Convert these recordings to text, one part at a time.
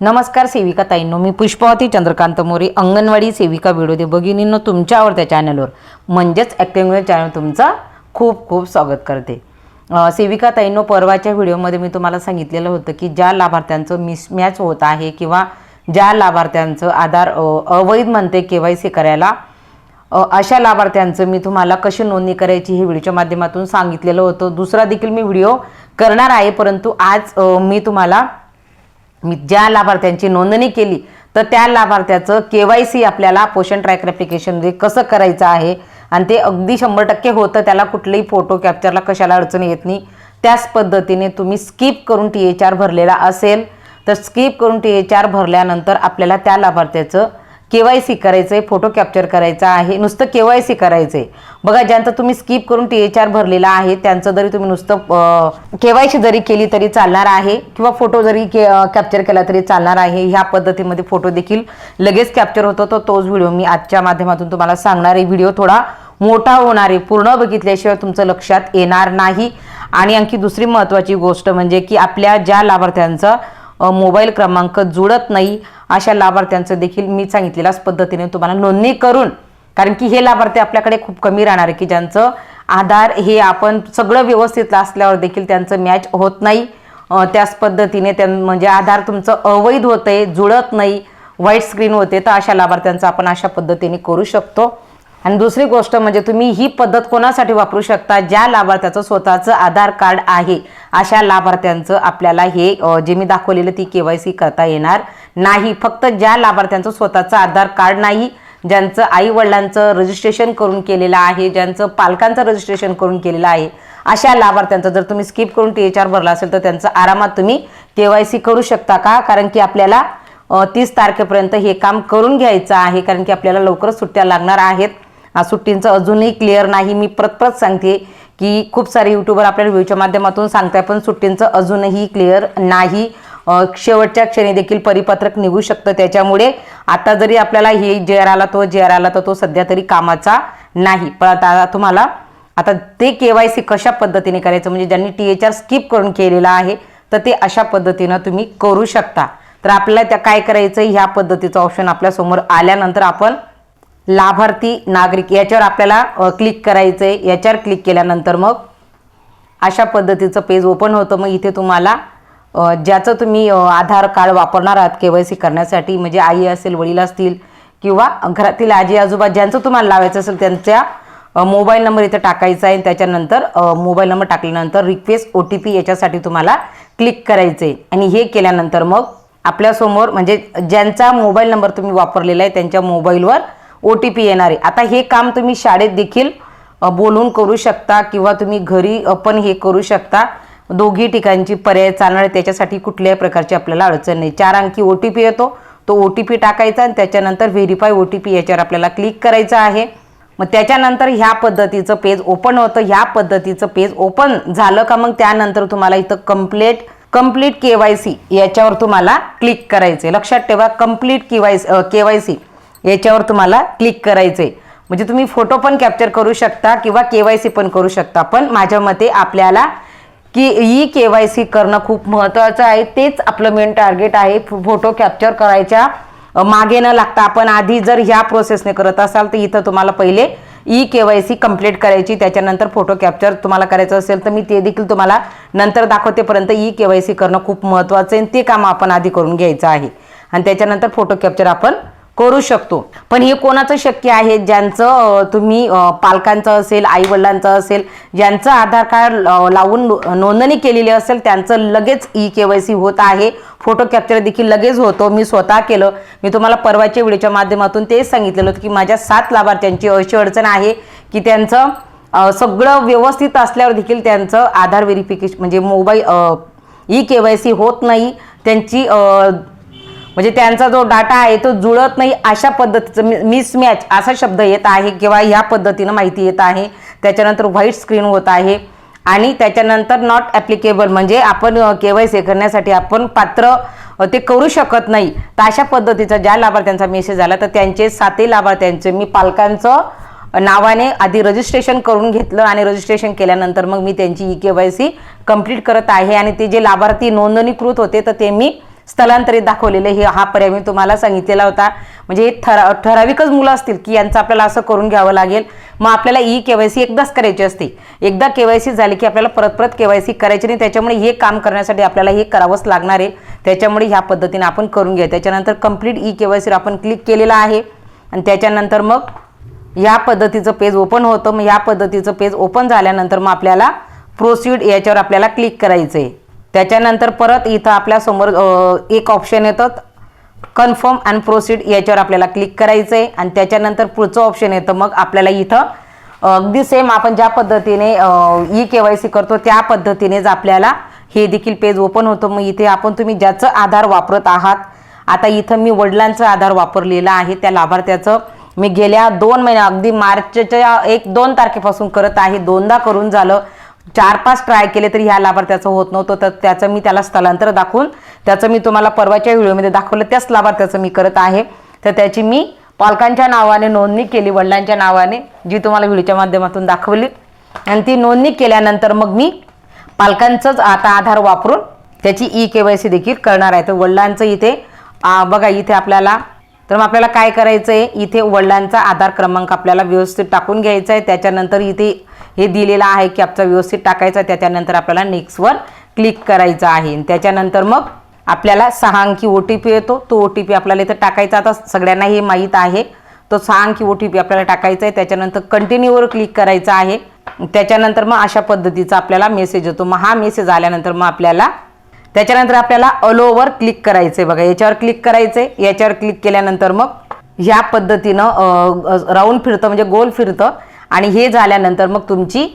नमस्कार सेविका ताईंनो मी पुष्पावती चंद्रकांत मोरे अंगणवाडी सेविका व्हिडिओ भगिनींनो तुमच्या आवडत्या चॅनलवर. म्हणजेच ॲक्टिंग चॅनल तुमचा खूप खूप स्वागत करते. सेविका ताईंनो परवाच्या व्हिडिओमध्ये मी तुम्हाला सांगितलेलं होतं की ज्या लाभार्थ्यांचं मिसमॅच होत आहे किंवा ज्या लाभार्थ्यांचं आधार अवैध म्हणते के वाय सी करायला अशा लाभार्थ्यांचं मी तुम्हाला कशी नोंदणी करायची हे व्हिडिओच्या माध्यमातून सांगितलेलं होतं. दुसरा देखील मी व्हिडिओ करणार आहे परंतु आज मी तुम्हाला मी ज्या लाभार्थ्यांची नोंदणी केली तर त्या लाभार्थ्याचं के वाय सी आपल्याला पोषण ट्रॅकर ॲप्लिकेशनमध्ये कसं करायचं आहे? आणि ते अगदी शंभर टक्के होतं त्याला कुठलेही फोटो कॅप्चरला कशाला अडचण येत नाही. त्याच पद्धतीने तुम्ही स्किप करून टी एच आर भरलेला असेल तर स्किप करून टी एच आर भरल्यानंतर आपल्याला त्या लाभार्थ्याचं के वाय सी करायचं आहे फोटो कॅप्चर करायचा आहे नुसतं के वाय सी करायचं आहे बघा ज्यांचं तुम्ही स्किप करून टी एच आर भरलेला आहे त्यांचं जरी तुम्ही नुसतं के वाय सी जरी केली तरी चालणार आहे किंवा फोटो जरी के कॅप्चर केला तरी चालणार आहे ह्या पद्धतीमध्ये फोटो देखील लगेच कॅप्चर होतो. तर तोच व्हिडिओ मी आजच्या माध्यमातून तुम्हाला सांगणार आहे. व्हिडिओ थोडा मोठा होणार आहे. पूर्ण बघितल्याशिवाय तुमचं लक्षात येणार नाही. आणि आणखी दुसरी महत्त्वाची गोष्ट म्हणजे की आपल्या ज्या लाभार्थ्यांचं मोबाईल क्रमांक जुळत नाही अशा लाभार्थ्यांचं देखील मी सांगितलेल्याच पद्धतीने तुम्हाला नोंदणी करून कारण की हे लाभार्थी आपल्याकडे खूप कमी राहणार आहे की ज्यांचं आधार हे आपण सगळं व्यवस्थित असल्यावर देखील त्यांचं मॅच होत नाही. त्याच पद्धतीने त्यां म्हणजे आधार तुमचं अवैध होतंय जुळत नाही व्हाईट स्क्रीन होते तर अशा लाभार्थ्यांचं आपण अशा पद्धतीने करू शकतो. आणि दुसरी गोष्ट म्हणजे तुम्ही ही पद्धत कोणासाठी वापरू शकता? ज्या लाभार्थ्याचं स्वतःचं आधार कार्ड आहे अशा लाभार्थ्यांचं आपल्याला हे जे मी दाखवलेलं ती के वाय सी करता येणार नाही. फक्त ज्या लाभार्थ्यांचं स्वतःचं आधार कार्ड नाही ज्यांचं आई वडिलांचं रजिस्ट्रेशन करून केलेलं आहे ज्यांचं पालकांचं रजिस्ट्रेशन करून केलेलं आहे अशा लाभार्थ्यांचं जर तुम्ही स्किप करून टी एच आर भरला असेल तर त्यांचं आरामात तुम्ही के वाय सी करू शकता का? कारण की आपल्याला तीस तारखेपर्यंत हे काम करून घ्यायचं आहे कारण की आपल्याला लवकरच सुट्ट्या लागणार आहेत. आ, सुट्टींचं अजूनही क्लिअर नाही. मी परत परत सांगते की खूप सारे युट्यूबर आपल्या रिव्ह्यूच्या माध्यमातून सांगताय पण सुट्टींचं अजूनही क्लिअर नाही. शेवटच्या क्षणी देखील परिपत्रक निघू शकतं. त्याच्यामुळे आता जरी आपल्याला हे जे आर आला तो जे आर आला तर तो सध्या तरी कामाचा नाही. पण आता तुम्हाला आता ते के वाय सी कशा पद्धतीने करायचं? म्हणजे ज्यांनी टी एच आर स्किप करून केलेला आहे तर ते अशा पद्धतीनं तुम्ही करू शकता. तर आपल्याला त्या काय करायचं? ह्या पद्धतीचं ऑप्शन आपल्यासमोर आल्यानंतर आपण लाभार्थी नागरिक याच्यावर आपल्याला क्लिक करायचं आहे याच्यावर क्लिक केल्यानंतर मग अशा पद्धतीचं पेज ओपन होतं. मग इथे तुम्हाला ज्याचं तुम्ही आधार कार्ड वापरणार आहात के वाय सी करण्यासाठी म्हणजे आई असेल वडील असतील किंवा घरातील आजी आजोबा ज्यांचं तुम्हाला लावायचं असेल त्यांच्या मोबाईल नंबर इथं टाकायचा आहे. त्याच्यानंतर मोबाईल नंबर टाकल्यानंतर रिक्वेस्ट ओ टी पी याच्यासाठी तुम्हाला क्लिक करायचं आहे आणि हे केल्यानंतर मग आपल्यासमोर म्हणजे ज्यांचा मोबाईल नंबर तुम्ही वापरलेला आहे त्यांच्या मोबाईलवर ओ टी पी येणार. आहे आता हे काम तुम्ही शाळेत देखील बोलून करू शकता किंवा तुम्ही घरी पण हे करू शकता. दोघी ठिकाणची पर्याय चालणार आहे त्याच्यासाठी कुठल्याही प्रकारची आपल्याला अडचण नाही. चार अंकी ओ टी पी येतो. तो ओ टी पी टाकायचा आणि त्याच्यानंतर व्हेरीफाय ओ टी पी याच्यावर आपल्याला क्लिक करायचं आहे. मग त्याच्यानंतर ह्या पद्धतीचं पेज ओपन होतं. ह्या पद्धतीचं पेज ओपन झालं का मग त्यानंतर तुम्हाला इथं complete complete K Y C याच्यावर तुम्हाला क्लिक करायचं आहे लक्षात ठेवा complete K Y K Y C याच्यावर तुम्हाला क्लिक करायचे म्हणजे तुम्ही फोटो पण कॅप्चर करू शकता किंवा के वाय सी पण करू शकता. पण माझ्या मते आपल्याला की ई के वाय सी करणं खूप महत्त्वाचं आहे. तेच आपलं मेन टार्गेट आहे. फोटो कॅप्चर करायच्या मागे न लागता आपण आधी जर ह्या प्रोसेसने करत असाल तर इथं तुम्हाला पहिले E K Y C complete करायची. त्याच्यानंतर फोटो कॅप्चर तुम्हाला करायचं असेल तर मी ते देखील तुम्हाला नंतर दाखवतेपर्यंत ई के वाय सी करणं खूप महत्त्वाचं आहे. आणि ते काम आपण आधी करून घ्यायचं आहे. आणि त्याच्यानंतर फोटो कॅप्चर आपण करू शकतो. पण हे कोणाचं शक्य आहे? ज्यांचं तुम्ही पालकांचं असेल आई वडिलांचं असेल ज्यांचं आधार कार्ड लावून नोंदणी केलेली असेल त्यांचं लगेच ई के वाय सी होत आहे. फोटो कॅप्चर देखील लगेच होतो. मी स्वतः केलं. मी तुम्हाला परवाच्या व्हिडिओच्या माध्यमातून तेच सांगितलेलं होतं की माझ्या सात लाभार्थ्यांची अशी अडचण आहे की त्यांचं सगळं व्यवस्थित असल्यावर देखील त्यांचं आधार व्हेरिफिकेशन म्हणजे mobile E K Y C होत नाही. त्यांची म्हणजे त्यांचा जो डाटा आहे तो जुळत नाही अशा पद्धतीचं मिसमॅच असा शब्द येत आहे किंवा ह्या पद्धतीनं माहिती येत आहे. त्याच्यानंतर व्हाईट स्क्रीन होत आहे आणि त्याच्यानंतर नॉट ॲप्लिकेबल म्हणजे आपण के वाय सी करण्यासाठी आपण पात्र ते करू शकत नाही. तर अशा पद्धतीचा ज्या लाभार्थ्यांचा मेसेज आला तर त्यांचे सातही लाभार्थ्यांचे मी पालकांचं नावाने आधी रजिस्ट्रेशन करून घेतलं आणि रजिस्ट्रेशन केल्यानंतर मग मी त्यांची E K Y C complete करत आहे. आणि ते जे लाभार्थी नोंदणीकृत होते तर ते मी स्थलांतरित दाखवलेले हे हा पर्याय मी तुम्हाला सांगितलेला होता. म्हणजे हे ठरा ठराविकच मुलं असतील की यांचं आपल्याला असं करून घ्यावं लागेल. मग आपल्याला ई के वाय सी एकदाच करायची असते. एकदा के वाय सी झाली की आपल्याला परत परत के वाय सी करायची नाही. त्याच्यामुळे हे काम करण्यासाठी आपल्याला हे करावंच लागणार आहे. त्याच्यामुळे ह्या पद्धतीने आपण करून घ्या. त्याच्यानंतर कंप्लीट ई के वाय सीवर आपण क्लिक केलेलं आहे. आणि त्याच्यानंतर मग या पद्धतीचं पेज ओपन होतं. मग या पद्धतीचं पेज ओपन झाल्यानंतर मग आपल्याला प्रोसीड याच्यावर आपल्याला क्लिक करायचं आहे त्याच्यानंतर परत इथं आपल्यासमोर एक ऑप्शन येतं. कन्फर्म अँड प्रोसीड याच्यावर आपल्याला क्लिक करायचं आहे आणि त्याच्यानंतर पुढचं ऑप्शन येतं. मग आपल्याला इथं अगदी सेम आपण ज्या पद्धतीने ई के वाय सी करतो त्या पद्धतीनेच आपल्याला हे देखील पेज ओपन होतं. मग इथे आपण तुम्ही ज्याचं आधार वापरत आहात आता इथं मी वडिलांचं आधार वापरलेला आहे. त्या लाभार्थ्याचं मी गेल्या दोन महिन्या अगदी मार्चच्या एक दोन तारखेपासून करत आहे. दोनदा करून झालं. चार पाच ट्राय केले तरी ह्या लाभार्थ्याचं होत नव्हतं. तर त्याचं मी त्याला स्थलांतर दाखवून त्याचं मी तुम्हाला परवाच्या व्हिडिओमध्ये दाखवलं त्याच लाभार्थ्याचं मी करत आहे. तर त्याची मी पालकांच्या नावाने नोंदणी केली वडिलांच्या नावाने जी तुम्हाला व्हिडिओच्या माध्यमातून दाखवली. आणि ती नोंदणी केल्यानंतर मग मी पालकांचंच आता आधार वापरून त्याची ई के वाय सी देखील करणार आहे. तर वडिलांचं इथे बघा इथे आपल्याला तर मग आपल्याला काय करायचं आहे इथे वडिलांचा आधार क्रमांक आपल्याला व्यवस्थित टाकून घ्यायचा आहे. त्याच्यानंतर इथे हे दिलेलं आहे की आपचा व्यवस्थित टाकायचा आहे त्याच्यानंतर आपल्याला नेक्स्टवर क्लिक करायचं आहे. आणि त्याच्यानंतर मग आपल्याला सहा अंकी ओ टी पी येतो. तो ओ टी पी आपल्याला इथं टाकायचा. आता सगळ्यांना हे माहीत आहे. तो सहा अंकी ओ टी पी आपल्याला टाकायचा आहे. त्याच्यानंतर कंटिन्यूवर क्लिक करायचं आहे. त्याच्यानंतर मग अशा पद्धतीचा आपल्याला मेसेज येतो. मग हा मेसेज आल्यानंतर मग आपल्याला त्याच्यानंतर आपल्याला अलोवर क्लिक करायचंय बघा. याच्यावर क्लिक करायचंय. याच्यावर क्लिक केल्यानंतर मग ह्या पद्धतीनं राऊंड फिरतं. म्हणजे गोल फिरतं. आणि हे झाल्यानंतर मग तुमची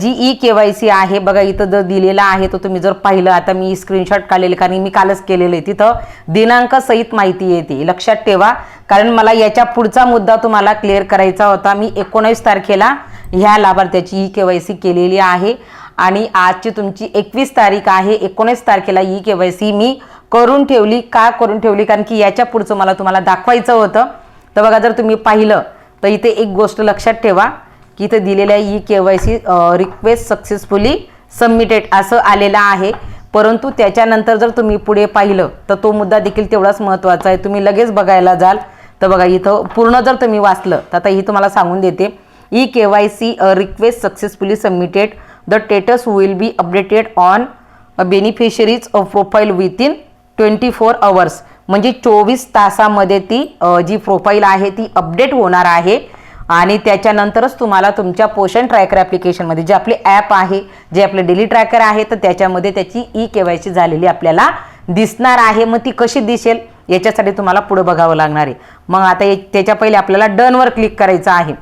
जी ई के वाय सी आहे बघा इथं जर दिलेला आहे तो तुम्ही जर पाहिलं आता मी स्क्रीनशॉट काढलेले कारण मी कालच केलेलं आहे तिथं. दिनांक सहित माहिती येते लक्षात ठेवा. कारण मला याच्या पुढचा मुद्दा तुम्हाला क्लिअर करायचा होता. मी एकोणावीस तारखेला ह्या लाभार्थ्याची ई के वाय सी केलेली आहे. आणि आजची तुमची एकवीस तारीख आहे एकोणीस तारखेला ई के वाय सी मी करून ठेवली. का करून ठेवली? कारण की याच्या पुढचं मला तुम्हाला दाखवायचं होतं. तर बघा जर तुम्ही पाहिलं तर इथे एक गोष्ट लक्षात ठेवा की इथं दिलेल्या E K Y C request successfully submitted असं आलेलं आहे. परंतु त्याच्यानंतर जर तुम्ही पुढे पाहिलं तर तो मुद्दा देखील तेवढाच महत्त्वाचा आहे. तुम्ही लगेच बघायला जाल. तर बघा इथं पूर्ण जर तुम्ही वाचलं तर आता ही तुम्हाला सांगून देते. E K Y C request successfully submitted the status will be updated on beneficiary's profile within twenty four hours म्हणजे चोवीस तासामध्ये ती जी प्रोफाईल आहे ती अपडेट होणार आहे. आणि त्याच्यानंतरच तुम्हाला तुमच्या पोषण ट्रॅकर ॲप्लिकेशनमध्ये जे आपले ॲप आहे जे आपले डेली ट्रॅकर आहे तर त्याच्यामध्ये त्याची ई के वाय सी झालेली आपल्याला दिसणार आहे. मग ती कशी दिसेल याच्यासाठी तुम्हाला पुढं बघावं लागणार आहे. मग आता त्याच्या पहिले आपल्याला डनवर क्लिक करायचं आहे.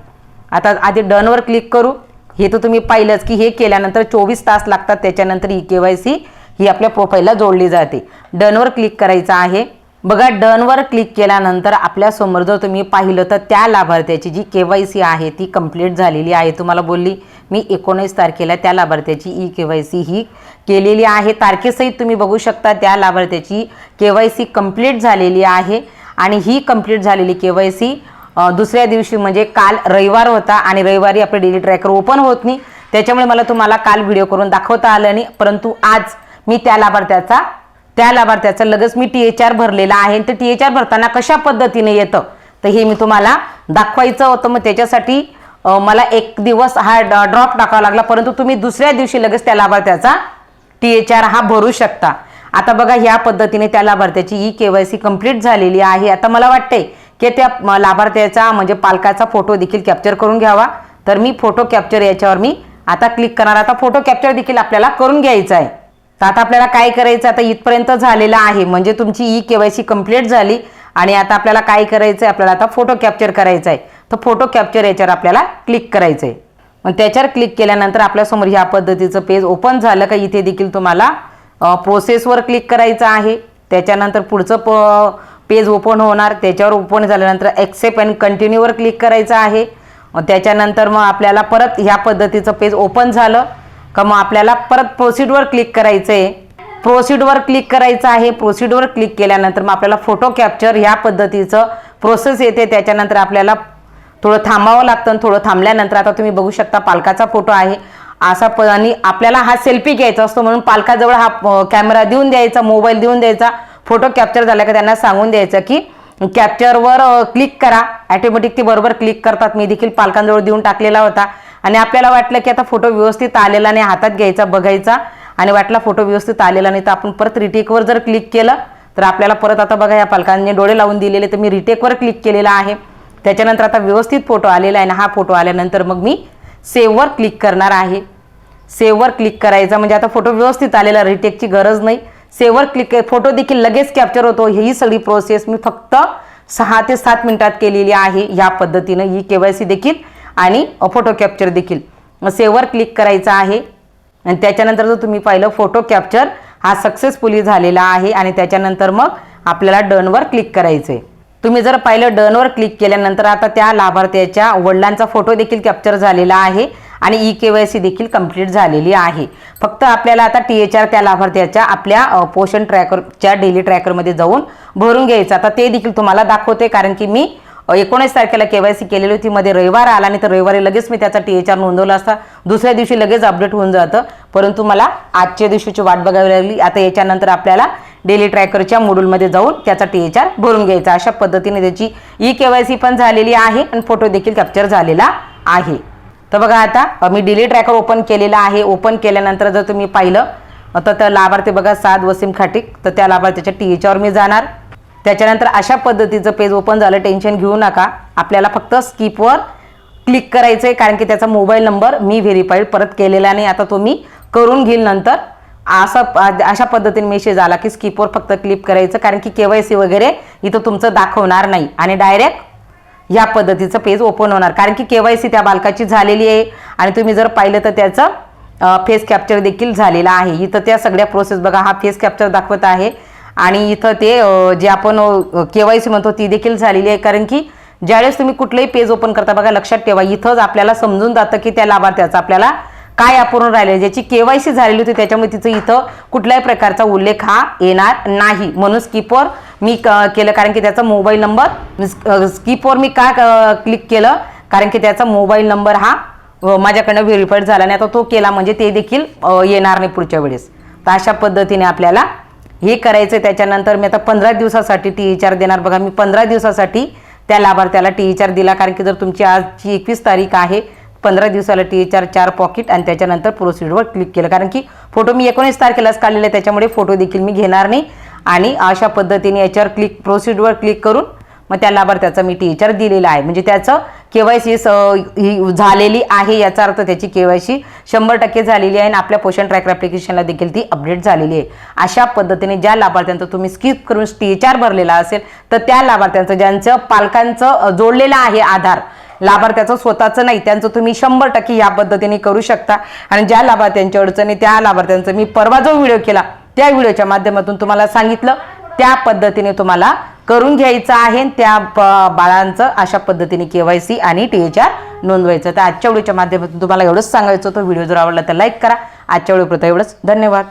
आता आधी डनवर क्लिक करू. हे तर तुम्ही पाहिलंच की हे केल्यानंतर चोवीस तास लागतात. त्याच्यानंतर ई के वाय सी ही आपल्या प्रोफाईलला जोडली जाते. डनवर क्लिक करायचं आहे. बघा डनवर क्लिक केल्यानंतर आपल्यासमोर जर तुम्ही पाहिलं तर त्या लाभार्थ्याची जी के वाय सी आहे ती कंप्लीट झालेली आहे. तुम्हाला बोलली मी एकोणीस तारखेला त्या लाभार्थ्याची ई के वाय सी ही केलेली आहे. तारखेसहित तुम्ही बघू शकता त्या लाभार्थ्याची के वाय सी कंप्लीट झालेली आहे आणि ही कंप्लीट झालेली के वाय सी दुसऱ्या दिवशी म्हणजे काल रविवार होता आणि रविवारी आपलं डेली ट्रॅकर ओपन होत नाही. त्याच्यामुळे मला तुम्हाला काल व्हिडिओ करून दाखवता आलं नाही परंतु आज मी त्या लाभार्थ्याचा त्या लाभार्थ्याचं लगेच मी टी एच आर भरलेला आहे तर टी एच आर भरताना कशा पद्धतीने येतं? तर हे मी तुम्हाला दाखवायचं होतं. मग त्याच्यासाठी मला एक दिवस हा ड्रॉप टाकावा लागला. परंतु तुम्ही दुसऱ्या दिवशी लगेच त्या लाभार्थ्याचा टी एच आर हा भरू शकता. आता बघा ह्या पद्धतीने त्या लाभार्थ्याची E K Y C complete झालेली आहे. आता मला वाटते की त्या लाभार्थ्याचा म्हणजे पालकाचा फोटो देखील कॅप्चर करून घ्यावा. तर मी फोटो कॅप्चर याच्यावर मी आता क्लिक करणार. आता फोटो कॅप्चर देखील आपल्याला करून घ्यायचा आहे. तर आता आपल्याला काय करायचं? आता इथपर्यंत झालेलं आहे. म्हणजे तुमची ई केवायसी सी कंप्लीट झाली आणि आता आपल्याला काय करायचं आहे आपल्याला आता फोटो कॅप्चर करायचा आहे तर फोटो कॅप्चर याच्यावर आपल्याला क्लिक करायचं आहे मग त्याच्यावर क्लिक केल्यानंतर आपल्यासमोर ह्या पद्धतीचं पेज ओपन झालं का? इथे देखील तुम्हाला प्रोसेसवर क्लिक करायचं आहे. त्याच्यानंतर पुढचं प पेज ओपन होणार. त्याच्यावर ओपन झाल्यानंतर ॲक्सेप्ट अँड कंटिन्यूवर क्लिक करायचं आहे. त्याच्यानंतर मग आपल्याला परत ह्या पद्धतीचं पेज ओपन झालं. का मग आपल्याला परत प्रोसीडवर क्लिक करायचं आहे प्रोसीडवर क्लिक करायचं आहे. प्रोसीडवर क्लिक केल्यानंतर मग आपल्याला फोटो कॅप्चर ह्या पद्धतीचं प्रोसेस येते. त्याच्यानंतर आपल्याला थोडं थांबावं लागतं. आणि थोडं थांबल्यानंतर आता तुम्ही बघू शकता पालकाचा फोटो आहे. असा प आणि आपल्याला हा सेल्फी घ्यायचा असतो म्हणून पालकाजवळ हा कॅमेरा देऊन द्यायचा मोबाईल देऊन द्यायचा. फोटो कॅप्चर झाला का त्यांना सांगून द्यायचं की कॅप्चरवर क्लिक करा. ॲटोमॅटिक ते बरोबर क्लिक करतात. मी देखील पालकांजवळ देऊन टाकलेला होता. आणि आपल्याला वाटलं की आता फोटो व्यवस्थित आलेला नाही हातात घ्यायचा बघायचा. आणि वाटला फोटो व्यवस्थित आलेला नाही तर आपण परत रिटेकवर जर क्लिक केलं तर आपल्याला परत आता बघा या पालकांनी डोळे लावून दिलेले तर मी रिटेकवर क्लिक केलेला आहे. त्याच्यानंतर आता व्यवस्थित फोटो आलेला आहे आणि हा फोटो आल्यानंतर मग मी सेव्हवर क्लिक करणार आहे. सेव्हवर क्लिक करायचा म्हणजे आता फोटो व्यवस्थित आलेला रिटेकची गरज नाही. सेव्हवर क्लिक फोटो देखील लगेच कॅप्चर होतो. ही सगळी प्रोसेस मी फक्त सहा ते सात मिनिटात केलेली आहे ह्या पद्धतीनं. ही केवायसी देखील आणि फोटो कॅप्चर देखील. सेवर क्लिक करायचा आहे. आणि त्याच्यानंतर जर तुम्ही पाहिलं फोटो कॅप्चर हा सक्सेसफुली झालेला आहे आणि त्याच्यानंतर मग आपल्याला डनवर क्लिक करायचं आहे तुम्ही जर पाहिलं डनवर क्लिक केल्यानंतर आता त्या लाभार्थ्याच्या वडिलांचा फोटो देखील कॅप्चर झालेला आहे आणि ई के वाय सी देखील कंप्लीट झालेली आहे. फक्त आपल्याला आता टी एच आर त्या लाभार्थ्याच्या आपल्या पोषण ट्रॅकरच्या डेली ट्रॅकरमध्ये जाऊन भरून घ्यायचं. आता ते देखील तुम्हाला दाखवते कारण की मी एकोणीस तारखेला केवायसी केलेली होती. मध्ये रविवार आला आणि तर रविवारी लगेच मी त्याचा टी एच आर नोंदवला असता. दुसऱ्या दिवशी लगेच अपडेट होऊन जातं. परंतु मला आजच्या दिवशीची वाट बघावी लागली. आता याच्यानंतर आपल्याला डेली ट्रॅकरच्या मॉड्यूलमध्ये जाऊन त्याचा टी एच आर भरून घ्यायचा. अशा पद्धतीने त्याची ई केवायसी पण झालेली आहे आणि फोटो देखील कॅप्चर झालेला आहे. तर बघा आता मी डेली ट्रॅकर ओपन केलेला आहे. ओपन केल्यानंतर जर तुम्ही पाहिलं तर त्या लाभार्थी बघा साद वसीम खाटिक. तर त्या लाभार्थीच्या टी एचवर मी जाणार. त्याच्यानंतर अशा पद्धतीचं पेज ओपन झालं टेन्शन घेऊ नका. आपल्याला फक्त स्किपवर क्लिक करायचं आहे कारण की त्याचा मोबाईल नंबर मी व्हेरीफाईड परत केलेला नाही. आता तो मी करून घेईल नंतर. असा अशा पद्धतीने मेसेज आला की स्किपवर फक्त क्लिक करायचं कारण की केवायसी वगैरे इथं तुमचं दाखवणार नाही. आणि डायरेक्ट या पद्धतीचं पेज ओपन होणार. कारण की केवायसी त्या बालकाची झालेली आहे. आणि तुम्ही जर पाहिलं तर त्याचं फेस कॅप्चर देखील झालेला आहे. इथं त्या सगळ्या प्रोसेस बघा हा फेस कॅप्चर दाखवत आहे. आणि इथं ते जे आपण के वाय सी म्हणतो ती देखील झालेली आहे. कारण की ज्यावेळेस तुम्ही कुठलंही पेज ओपन करता बघा लक्षात ठेवा इथंच आपल्याला समजून जातं की त्या लाभार्थ्याचं आपल्याला काय अपूर्ण राहिले ज्याची केवायसी झालेली होती त्याच्यामुळे तिचं इथं कुठल्याही प्रकारचा उल्लेख हा येणार नाही. म्हणून स्किपवर मी क- केलं. कारण की त्याचा मोबाईल नंबर स्किपवर मी का क्लिक केलं? कारण की त्याचा मोबाईल नंबर हा माझ्याकडनं व्हेरीफाईड झाला आणि आता तो केला म्हणजे ते देखील येणार नाही पुढच्या वेळेस. तर अशा पद्धतीने आपल्याला हे करायचं त्याच्यानंतर मी आता पंधरा दिवसासाठी टी एच चार देणार. बघा मी पंधरा दिवसासाठी त्या लाभार्थ्याला टी ई चार दिला. कारण की जर तुमची आजची एकवीस तारीख आहे पंधरा दिवसाला टी एच चार चार पॉकेट आणि त्याच्यानंतर प्रोसिडवर क्लिक केलं. कारण की फोटो मी एकोणीस तारखेलाच काढलेला आहे त्याच्यामुळे फोटो देखील मी घेणार नाही. आणि अशा पद्धतीने याच्यावर क्लिक प्रोसिडवर क्लिक करून मग त्या लाभार्थ्याचा मी टी ई चार दिलेला आहे. म्हणजे त्याचं केवायसी झालेली आहे याचा अर्थ त्याची केवायसी शंभर टक्के झालेली आहे आणि आपल्या पोषण ट्रॅकर ॲप्लिकेशनला देखील ती अपडेट झालेली आहे. अशा पद्धतीने ज्या लाभार्थ्यांचं तुम्ही स्किप करून टी एच आर भरलेला असेल तर त्या लाभार्थ्यांचं ज्यांचं पालकांचं जोडलेलं आहे आधार लाभार्थ्याचं स्वतःचं नाही त्यांचं तुम्ही शंभर टक्के या पद्धतीने करू शकता. आणि ज्या लाभार्थ्यांच्या अडचणी त्या लाभार्थ्यांचं मी परवा जो व्हिडिओ केला त्या व्हिडिओच्या माध्यमातून तुम्हाला सांगितलं त्या पद्धतीने तुम्हाला करून घ्यायचं आहे त्या बाळांचं अशा पद्धतीने के वाय सी आणि टी एच आर नोंदवायचं. तर आजच्या व्हिडिओच्या माध्यमातून तुम्हाला एवढंच सांगायचं होतं. व्हिडिओ जर आवडला तर लाईक करा. आजच्या व्हिडिओ एवढंच. धन्यवाद.